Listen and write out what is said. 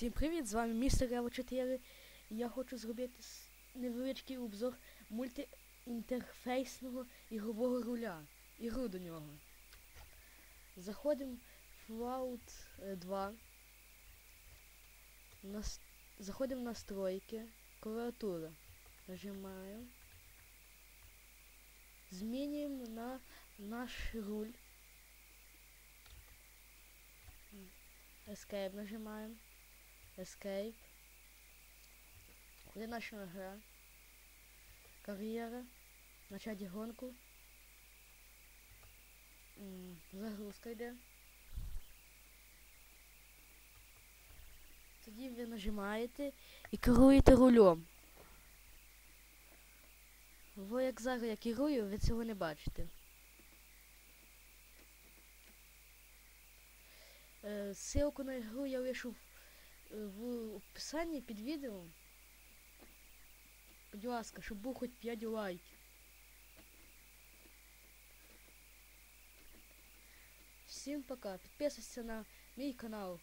Всім привіт! З вами містер Ево 4. І я хочу зробити невеличкий обзор мультиінтерфейсного ігрового руля. Ігру до нього. Заходимо в Fallout е, 2. Нас... Заходимо в настройки. Клавіатура. Нажимаємо. Змінюємо на наш руль. Escape нажимаємо. Escape. Наша гра? Кар'єра. Начать гонку. Загрузка йде. Тоді ви нажимаєте і керуєте рулем. Бо як зараз я керую, ви цього не бачите. Е, Ссылку на ігру я лишу в, в описанні під відео. Будь ласка, щоб був хоч 5 лайків. Всім пока. Підписуйся на мій канал.